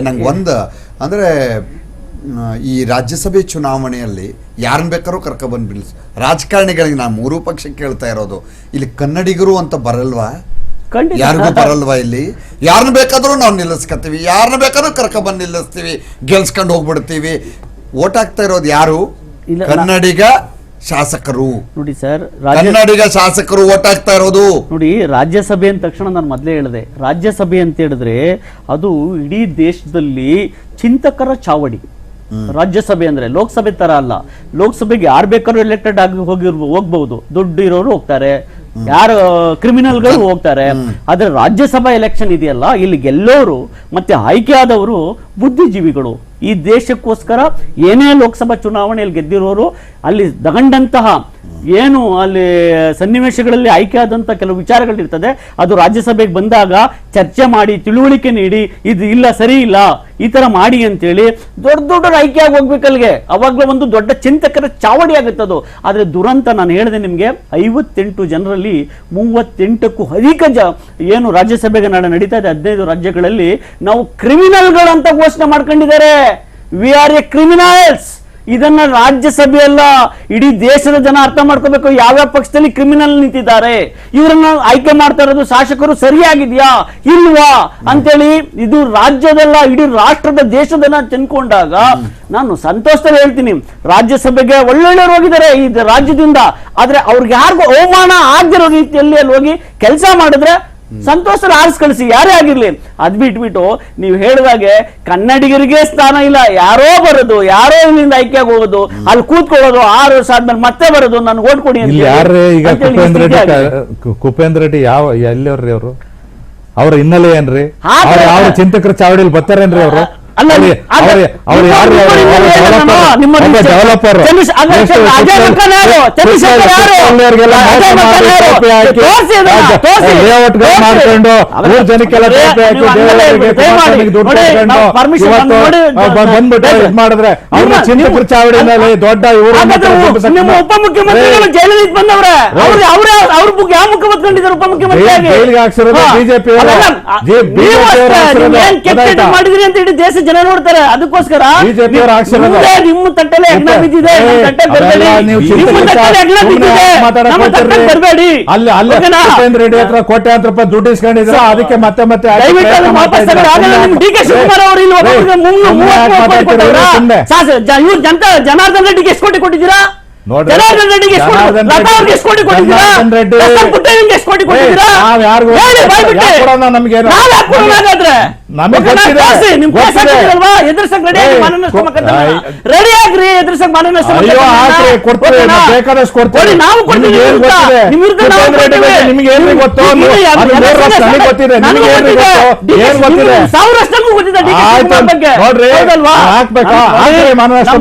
ನಂಗೆ ಒಂದು ಅಂದರೆ ಈ ರಾಜ್ಯಸಭೆ ಚುನಾವಣೆಯಲ್ಲಿ ಯಾರನ್ನ ಬೇಕಾದ್ರೂ ಕರ್ಕೊಬಂದು ಬಿಡಿಸ್ ರಾಜಕಾರಣಿಗಳಿಗೆ ನಾನು ಮೂರೂ ಪಕ್ಷ ಕೇಳ್ತಾ ಇರೋದು. ಇಲ್ಲಿ ಕನ್ನಡಿಗರು ಅಂತ ಬರಲ್ವಾ? ಯಾರಿಗೂ ಬರಲ್ವಾ ಇಲ್ಲಿ? ಯಾರನ್ನ ಬೇಕಾದ್ರೂ ನಾವು ನಿಲ್ಲಿಸ್ಕೊತೀವಿ ಯಾರನ್ನ ಬೇಕಾದ್ರೂ ಕರ್ಕೊಬಂದು ನಿಲ್ಲಿಸ್ತೀವಿ. ಗೆಲ್ಸ್ಕೊಂಡು ಹೋಗ್ಬಿಡ್ತೀವಿ. ಓಟ್ ಹಾಕ್ತಾ ಇರೋದು ಯಾರು? ಕನ್ನಡಿಗ ಶಾಸಕರು. ನೋಡಿ ಸರ್ ಕನ್ನಡಿಗ ಶಾಸಕರು ಓಟ್ ಹಾಕ್ತಾ ಇರೋದು. ನೋಡಿ ರಾಜ್ಯಸಭೆ ಅಂದ ತಕ್ಷಣ ನಾನು ಮೊದಲೇ ಹೇಳಿದೆ ರಾಜ್ಯಸಭೆ ಅಂತ ಹೇಳಿದ್ರೆ ಅದು ಇಡೀ ದೇಶದಲ್ಲಿ ಚಿಂತಕರ ಚಾವಡಿ. ರಾಜ್ಯಸಭೆ ಅಂದ್ರೆ ಲೋಕಸಭೆ ತರ ಅಲ್ಲ ಲೋಕಸಭೆಗೆ ಯಾರು ಬೇಕಾದ್ರೂ ಎಲೆಕ್ಟೆಡ್ ಆಗಿ ಹೋಗಿರ್ಬೋ ಹೋಗ್ಬಹುದು ದುಡ್ಡು ಇರೋರು ಹೋಗ್ತಾರೆ ಯಾರು ಕ್ರಿಮಿನಲ್ಗಳು ಹೋಗ್ತಾರೆ. ಆದ್ರೆ ರಾಜ್ಯಸಭಾ ಎಲೆಕ್ಷನ್ ಇದೆಯಲ್ಲ ಇಲ್ಲಿ ಗೆಲ್ಲೋರು ಮತ್ತೆ ಆಯ್ಕೆ ಆದವರು ಬುದ್ಧಿಜೀವಿಗಳು. ಈ ದೇಶಕ್ಕೋಸ್ಕರ ಏನೇ ಲೋಕಸಭಾ ಚುನಾವಣೆಯಲ್ಲಿ ಗೆದ್ದಿರೋರು, ಅಲ್ಲಿ ತಗೊಂಡಂತಹ ಏನು ಅಲ್ಲಿ ಸನ್ನಿವೇಶಗಳಲ್ಲಿ ಆಯ್ಕೆ ಆದಂತ ಕೆಲವು ವಿಚಾರಗಳಿರ್ತದೆ, ಅದು ರಾಜ್ಯಸಭೆಗೆ ಬಂದಾಗ ಚರ್ಚೆ ಮಾಡಿ, ತಿಳುವಳಿಕೆ ನೀಡಿ, ಇದು ಇಲ್ಲ, ಸರಿ ಇಲ್ಲ, ಈ ತರ ಮಾಡಿ ಅಂತೇಳಿ ದೊಡ್ಡ ದೊಡ್ಡ ಆಯ್ಕೆ ಆಗಿ ಹೋಗ್ಬೇಕಲ್ಗೆ. ಅವಾಗ್ಲೂ ಒಂದು ದೊಡ್ಡ ಚಿಂತಕರ ಚಾವಡಿ ಆಗುತ್ತೆ ಅದು. ಆದ್ರೆ ದುರಂತ ನಾನು ಹೇಳಿದೆ ನಿಮ್ಗೆ, ಐವತ್ತೆಂಟು ಜನರಲ್ಲಿ ಮೂವತ್ತೆಂಟಕ್ಕೂ ಅಧಿಕ ಜ ಏನು ರಾಜ್ಯಸಭೆಗೆ ನಾಳೆ ನಡೀತಾ ಇದೆ, ಹದಿನೈದು ರಾಜ್ಯಗಳಲ್ಲಿ ನಾವು ಕ್ರಿಮಿನಲ್ಗಳಂತ ಘೋಷಣೆ ಮಾಡ್ಕೊಂಡಿದ್ದಾರೆ. ವಿ ಆರ್ ಎ ಕ್ರಿಮಿನಲ್ಸ್ ಇದನ್ನ ರಾಜ್ಯಸಭೆಯಲ್ಲ ಇಡೀ ದೇಶದ ಜನ ಅರ್ಥ ಮಾಡ್ಕೋಬೇಕು. ಯಾವ್ಯಾವ ಪಕ್ಷದಲ್ಲಿ ಕ್ರಿಮಿನಲ್ ನಿಂತಿದ್ದಾರೆ? ಇವರನ್ನ ಆಯ್ಕೆ ಮಾಡ್ತಾ ಇರೋದು ಶಾಸಕರು ಸರಿಯಾಗಿದ್ಯಾ? ಇಲ್ವಾ? ಅಂತೇಳಿ ಇದು ರಾಜ್ಯದಲ್ಲ, ಇಡೀ ರಾಷ್ಟ್ರದ ದೇಶದನ್ನ ತಿನ್ಕೊಂಡಾಗ ನಾನು ಸಂತೋಷದಲ್ಲಿ ಹೇಳ್ತೀನಿ. ರಾಜ್ಯಸಭೆಗೆ ಒಳ್ಳೊಳ್ಳೆಯವರು ಹೋಗಿದ್ದಾರೆ ಈ ರಾಜ್ಯದಿಂದ. ಆದ್ರೆ ಅವ್ರಿಗೆ ಯಾರಿಗೂ ಅವಮಾನ ಆಗದಿರೋ ರೀತಿಯಲ್ಲಿ ಅಲ್ಲಿ ಹೋಗಿ ಕೆಲಸ ಮಾಡಿದ್ರೆ ಸಂತೋಷದಲ್ಲಿ ಆರಿಸ್ ಕಳಿಸಿ ಯಾರೇ ಆಗಿರ್ಲಿ. ಅದ್ ಬಿಟ್ಬಿಟ್ಟು ನೀವು ಹೇಳಿದಾಗೆ ಕನ್ನಡಿಗರಿಗೆ ಸ್ಥಾನ ಇಲ್ಲ. ಯಾರೋ ಬರೋದು ಯಾರೋ ಇಲ್ಲಿಂದ ಆಯ್ಕೆ ಹೋಗೋದು ಅಲ್ಲಿ ಕೂತ್ಕೊಳ್ಳೋದು ಆರು ವರ್ಷ ಆದ್ಮೇಲೆ ಮತ್ತೆ ಬರೋದು ನನ್ಗೆ ಓಟ್ ಕೊಡಿ ಕುಪೇಂದ್ರ ರೆಡ್ಡಿ ಯಾವ ಎಲ್ಲಿ ಅವ್ರಿ? ಅವರು ಅವ್ರ ಹಿನ್ನೆಲೆ ಏನ್ರಿ ಚಿಂತಕರ ಚಾವಡಿಯಲ್ಲಿ ಬರ್ತಾರೇನ್ರಿ ಅವರು? ಮಾಡ್ಕೊಂಡು ಅವೆಲ್ಲ ಜನಕ್ಕೆಲ್ಲ ಬಂದ್ಬಿಟ್ಟು. ಇದ್ ಮಾಡಿದ್ರೆ ಅವ್ರ ಚಿಂತಕರ ಚಾವಡಿನಲ್ಲಿ ದೊಡ್ಡ ಇವರು ನಿಮ್ಮ ಉಪಮುಖ್ಯಮಂತ್ರಿಗಳು ಜೈಲಿಗೆ ಬಂದವ್ರೆ. ಅವ್ರು ಅವ್ರ ಅವ್ರ ಬುಕ್ ಯಾವ ಮುಖ ಬತ್ಕೊಂಡಿದ್ದಾರೆ ಉಪಮುಖ್ಯಮಂತ್ರಿ ಜೈಲಿಗೆ ಹಾಕ್ಸಿರೋದು ಬಿಜೆಪಿ? ಮಾಡಿದ್ರಿ ಅಂತ ಇಡೀ ದೇಶ ಜನ ನೋಡ್ತಾರೆ. ಅದಕ್ಕೋಸ್ಕರ ನಿಮ್ಮ ತಟ್ಟಲೆ ಮತ್ತೆ, ಬಿದ್ದಿದೆ. ಬರಬೇಡಿ. ಅಲ್ಲಿ ಅಲ್ಲಿ ಉಪೇಂದ್ರ ರೆಡ್ಡಿ ಹತ್ರ ಕೋಟ್ಯಾಂತರ ರೂಪಾಯಿ ದುಡ್ಡು ಇಸ್ಕೊಂಡಿದ್ರೆ. ಅದಕ್ಕೆ ಮತ್ತೆ ಮತ್ತೆ ಡಿ ಕೆ ಶಿವಕುಮಾರ್ ಅವರು ಇಲ್ಲಿ ಜನಾರ್ದನ್ ರೆಡ್ಡಿಗೆ ಎಷ್ಟು ಕೋಟಿ ಕೊಟ್ಟಿದ್ದೀರಾ? ನೋಡ್ರಿ, ರೆಡಿ ಹಾಕ್ಬೇಕಾ? ಮಾನನಷ್ಟ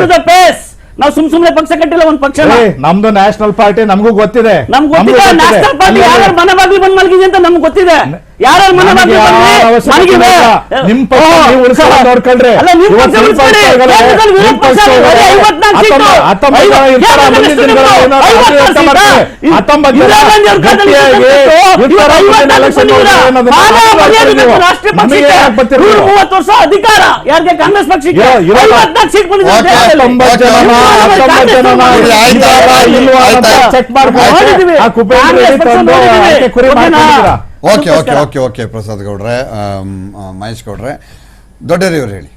ನಮ್ಗೆ- ಮೊಕದ್ದಮೆನ. ನಾವು ಸುಮ್ ಸುಮ್ನೆ ಪಕ್ಷ ಕಟ್ಟಿಲ್ಲ ಒಂದ್ ಪಕ್ಷ ನಮ್ದು ನ್ಯಾಷನಲ್ ಪಾರ್ಟಿ ನಮಗೂ ಗೊತ್ತಿದೆ. ನಮ್ಗೆ ಗೊತ್ತಿದೆ ನ್ಯಾಷನಲ್ ಪಾರ್ಟಿ ಯಾರು ಮನೆ ಬಾಗಿಲು ಬಂದ್ ಮಲಗಿದೆ ಅಂತ ನಮ್ಗೆ ಗೊತ್ತಿದೆ. ಯಾರು ಮನೆ ಬಾಗಿಲು. ನಿಮ್ ಪಕ್ಷ ನೋಡ್ಕೊಳ್ರಿ. ಹತ್ತೊಂಬತ್ತು- ಮೂವತ್ತು ವರ್ಷ ಅಧಿಕಾರ. ಯಾರಿಗೆ ಕಾಂಗ್ರೆಸ್ ಪಕ್ಷಕ್ಕೆ? Seat okay, okay okay. Okay okay Prasad ಗೌಡ್ರೆ. ಮಹೇಶ್ ಗೌಡ್ರೆ. ದೊಡ್ಡರಿಯವ್ರು ಹೇಳಿ.